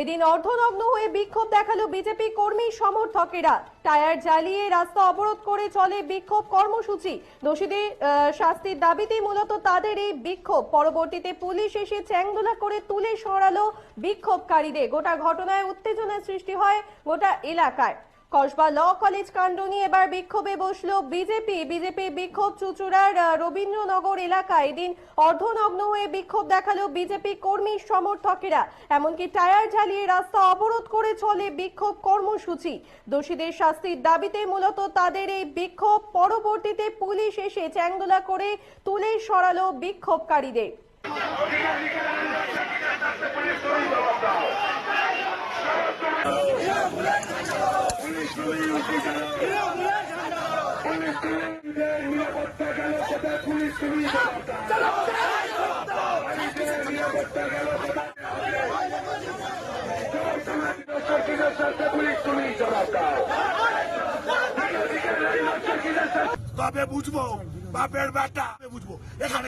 এদিন অর্ধনগ্ন হয়ে বিক্ষোভ দেখাল বিজেপি কর্মী সমর্থকেরা। টায়ার জ্বালিয়ে রাস্তা অবরোধ করে চলে বিক্ষোভ কর্মসূচি। দোষীদের শাস্তির দাবিতে মূলত তাদের এই বিক্ষোভ। পরবর্তীতে পুলিশ এসে চ্যাংদোলা করে তুলে সরালো বিক্ষোভকারীদের। গোটা ঘটনায় উত্তেজনা সৃষ্টি হয় গোটা এলাকায়। কসবা ল কলেজ কাণ্ড নিয়ে এবার বিক্ষোভে বসল বিজেপি। বিজেপি বিক্ষোভ চুচুড়ার রবীন্দ্রনগর এলাকায়। এদিন অর্ধনগ্ন হয়ে বিক্ষোভ দেখাল বিজেপি কর্মী সমর্থকেরা। এমনকি টায়ার জ্বালিয়ে রাস্তা অবরোধ করে চলে বিক্ষোভ কর্মসূচি। দোষীদের শাস্তির দাবিতে মূলত তাদের এই বিক্ষোভ। পরবর্তীতে পুলিশ এসে চ্যাংদোলা করে তুলে সরালো বিক্ষোভকারীদের। নিরাপত্তা গেল কোথায় পুলিশ পুলিশ জবাব তবে বুঝব বাপের বেটা বুঝব। এখানে